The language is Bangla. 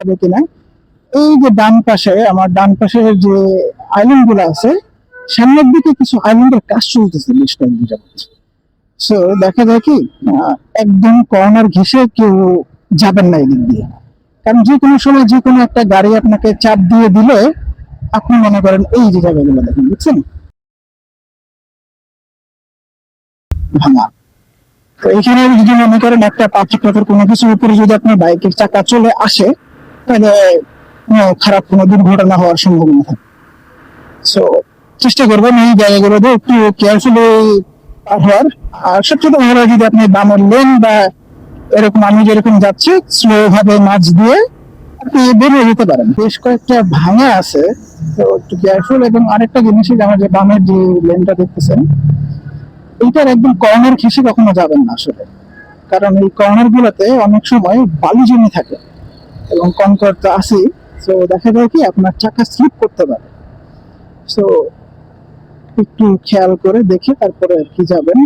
হবে কিনা? এই যে ডান পাশে, আমার ডান পাশে যে আইল্যান্ডগুলো আছে, সামনের দিকে কিছু আইল্যান্ডের কাজ চলতেছে বেশ কয়েকদিন যাবত সো দেখা যায় কি একদম কর্নার ঘেসে কেউ যাবেন না এদিক দিয়ে। কারণ যে কোনো সময় যে কোনো একটা গাড়ি আপনাকে চাপ দিয়ে দিলে আপনি মনে করেন এই যে জায়গাগুলো দেখেন, বুঝছেন? ভাঙা। তো এখানে যদি মনে করেন একটা পাথর পাথর কোনো কিছুর উপরে যদি আপনার বাইকের চাকা চলে আসে তাহলে খারাপ কোনো দুর্ঘটনা হওয়ার সম্ভাবনা থাকে। সো চেষ্টা করবেন এই জায়গাগুলোতে একটু কেয়ারফুলি হওয়ার। আর সবচেয়ে ভালো হয় যদি আপনি বামের লেন বা এরকম আমি যেরকম যাচ্ছি স্লো ভাবে মাছ দিয়ে আপনি বেরিয়ে যেতে পারেন। বেশ কয়েকটা ভাঙা আছে, তো একটু কেয়ারফুল এবং আরেকটা জিনিস আমার যে বামের যে লেনটা দেখতেছেন, এইটার একদম কর্নার ঘেসে কখনো যাবেন না আসলে। কারণ এই কর্নার গুলোতে অনেক সময় বালি জমি থাকে। এবং কনকর তো আছেই। তো দেখা যায় কি, আপনার চাকা স্লিপ করতে পারে। তো একটু খেয়াল করে দেখে তারপরে আর কি যাবেন।